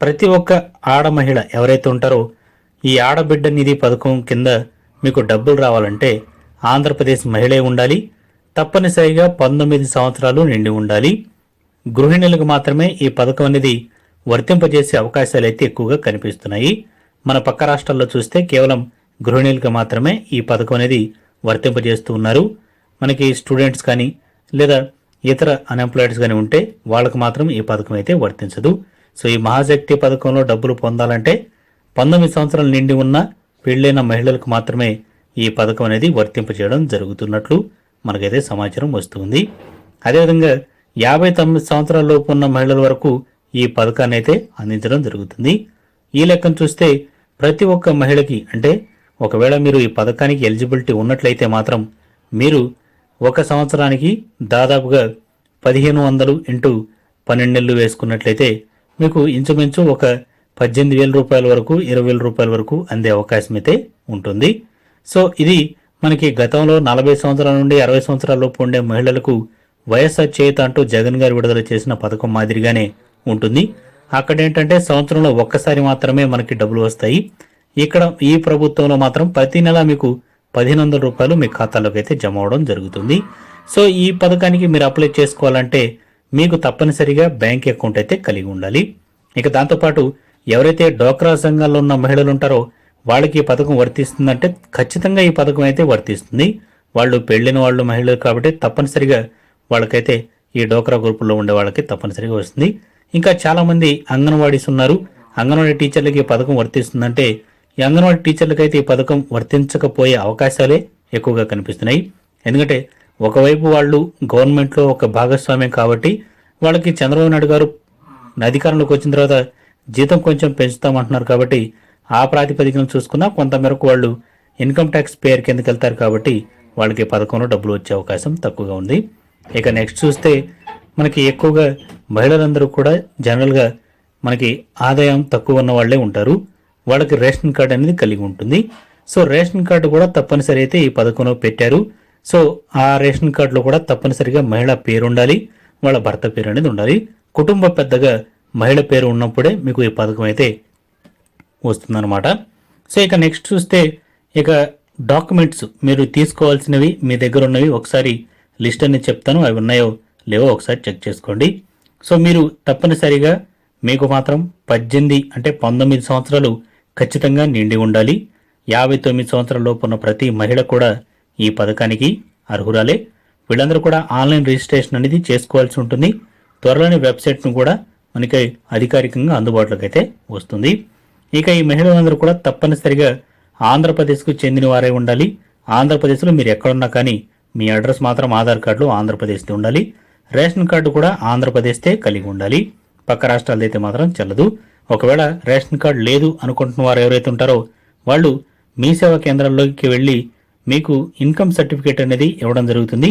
ప్రతి ఒక్క ఆడ మహిళ ఎవరైతే ఉంటారో ఈ ఆడబిడ్డ నిధి పథకం కింద మీకు డబ్బులు రావాలంటే ఆంధ్రప్రదేశ్ మహిళే ఉండాలి. తప్పనిసరిగా పంతొమ్మిది సంవత్సరాలు నిండి ఉండాలి. గృహిణులకు మాత్రమే ఈ పథకం అనేది వర్తింపజేసే అవకాశాలు అయితే ఎక్కువగా కనిపిస్తున్నాయి. మన పక్క రాష్ట్రాల్లో చూస్తే కేవలం గృహిణులకు మాత్రమే ఈ పథకం అనేది వర్తింపజేస్తూ ఉన్నారు. మనకి స్టూడెంట్స్ కానీ లేదా ఇతర అన్ఎంప్లాయిడ్స్ కానీ ఉంటే వాళ్ళకు మాత్రం ఈ పథకం అయితే వర్తించదు. సో ఈ మహాశక్తి పథకంలో డబ్బులు పొందాలంటే పంతొమ్మిది సంవత్సరాలు నిండి ఉన్న పెళ్ళైన మహిళలకు మాత్రమే ఈ పథకం అనేది వర్తింపజేయడం జరుగుతున్నట్లు మనకైతే సమాచారం వస్తుంది. అదేవిధంగా యాభై తొమ్మిది సంవత్సరాల లోపు ఉన్న మహిళల వరకు ఈ పథకాన్ని అయితే అందించడం జరుగుతుంది. ఈ లెక్కను చూస్తే ప్రతి ఒక్క మహిళకి అంటే ఒకవేళ మీరు ఈ పథకానికి ఎలిజిబిలిటీ ఉన్నట్లయితే మాత్రం మీరు ఒక సంవత్సరానికి దాదాపుగా పదిహేను వందలు ఇంటూ పన్నెండు నెలలు వేసుకున్నట్లయితే మీకు ఇంచుమించు ఒక పద్దెనిమిది వేల రూపాయల వరకు ఇరవై వేల రూపాయల వరకు అందే అవకాశం అయితే ఉంటుంది. సో ఇది మనకి గతంలో నలభై సంవత్సరాల నుండి అరవై సంవత్సరాల లోపు ఉండే మహిళలకు వైఎస్ఆర్ చేత అంటూ జగన్ గారు విడుదల చేసిన పథకం మాదిరిగానే ఉంటుంది. అక్కడ ఏంటంటే సంవత్సరంలో ఒక్కసారి మాత్రమే మనకి డబ్బులు వస్తాయి. ఇక్కడ ఈ ప్రభుత్వంలో మాత్రం ప్రతి నెల మీకు పదిహేను వందల రూపాయలు మీ ఖాతాలోకి అయితే జమ అవడం జరుగుతుంది. సో ఈ పథకానికి మీరు అప్లై చేసుకోవాలంటే మీకు తప్పనిసరిగా బ్యాంక్ అకౌంట్ అయితే కలిగి ఉండాలి. ఇక దాంతోపాటు ఎవరైతే డోక్రా సంఘాల్లో ఉన్న మహిళలు ఉంటారో వాళ్ళకి ఈ పథకం వర్తిస్తుందంటే ఖచ్చితంగా ఈ పథకం అయితే వర్తిస్తుంది. వాళ్ళు పెళ్ళిన వాళ్ళు మహిళలు కాబట్టి తప్పనిసరిగా వాళ్ళకైతే ఈ డోక్రా గ్రూపుల్లో ఉండే వాళ్ళకి తప్పనిసరిగా వస్తుంది. ఇంకా చాలామంది అంగన్వాడీస్ ఉన్నారు. అంగన్వాడీ టీచర్లకి ఈ పథకం వర్తిస్తుందంటే ఈ అంగన్వాడీ టీచర్లకైతే ఈ పథకం వర్తించకపోయే అవకాశాలే ఎక్కువగా కనిపిస్తున్నాయి. ఎందుకంటే ఒకవైపు వాళ్ళు గవర్నమెంట్లో ఒక భాగస్వామ్యం కాబట్టి వాళ్ళకి చంద్రబాబు నాయుడు గారు అధికారంలోకి వచ్చిన తర్వాత జీతం కొంచెం పెంచుతామంటున్నారు కాబట్టి ఆ ప్రాతిపదికన చూసుకున్నా కొంతమేరకు వాళ్ళు ఇన్కమ్ ట్యాక్స్ పేర్ కిందకి వెళ్తారు కాబట్టి వాళ్ళకి పథకంలో డబ్బులు వచ్చే అవకాశం తక్కువగా ఉంది. ఇక నెక్స్ట్ చూస్తే మనకి ఎక్కువగా మహిళలందరూ కూడా జనరల్గా మనకి ఆదాయం తక్కువ ఉన్న వాళ్ళే ఉంటారు. వాళ్ళకి రేషన్ కార్డు అనేది కలిగి ఉంటుంది. సో రేషన్ కార్డు కూడా తప్పనిసరి అయితే ఈ పథకంలో పెట్టారు. సో ఆ రేషన్ కార్డులో కూడా తప్పనిసరిగా మహిళ పేరు ఉండాలి వాళ్ళ భర్త పేరు అనేది ఉండాలి. కుటుంబ పెద్దగా మహిళ పేరు ఉన్నప్పుడే మీకు ఈ పథకం అయితే వస్తుందన్నమాట. సో ఇక నెక్స్ట్ చూస్తే ఇక డాక్యుమెంట్స్ మీరు తీసుకోవాల్సినవి మీ దగ్గర ఉన్నవి ఒకసారి లిస్ట్ అనేది చెప్తాను అవి ఉన్నాయో లేవో ఒకసారి చెక్ చేసుకోండి. సో మీరు తప్పనిసరిగా మీకు మాత్రం పద్దెనిమిది అంటే పంతొమ్మిది సంవత్సరాలు ఖచ్చితంగా నిండి ఉండాలి. యాభై తొమ్మిది సంవత్సరాల లోపు ఉన్న ప్రతి మహిళ కూడా ఈ పథకానికి అర్హురాలే. వీళ్ళందరూ కూడా ఆన్లైన్ రిజిస్ట్రేషన్ అనేది చేసుకోవాల్సి ఉంటుంది. త్వరలోనే వెబ్సైట్ను కూడా మనకి అధికారికంగా అందుబాటులోకి అయితే వస్తుంది. ఇక ఈ మహిళలందరూ కూడా తప్పనిసరిగా ఆంధ్రప్రదేశ్కు చెందిన వారే ఉండాలి. ఆంధ్రప్రదేశ్లో మీరు ఎక్కడున్నా కానీ మీ అడ్రస్ మాత్రం ఆధార్ కార్డులో ఆంధ్రప్రదేశ్ది ఉండాలి. రేషన్ కార్డు కూడా ఆంధ్రప్రదేశ్తే కలిగి ఉండాలి. పక్క రాష్ట్రాలది అయితే మాత్రం చెల్లదు. ఒకవేళ రేషన్ కార్డు లేదు అనుకుంటున్న వారు ఎవరైతే ఉంటారో వాళ్ళు మీ సేవా కేంద్రాల్లోకి వెళ్ళి మీకు ఇన్కమ్ సర్టిఫికేట్ అనేది ఇవ్వడం జరుగుతుంది.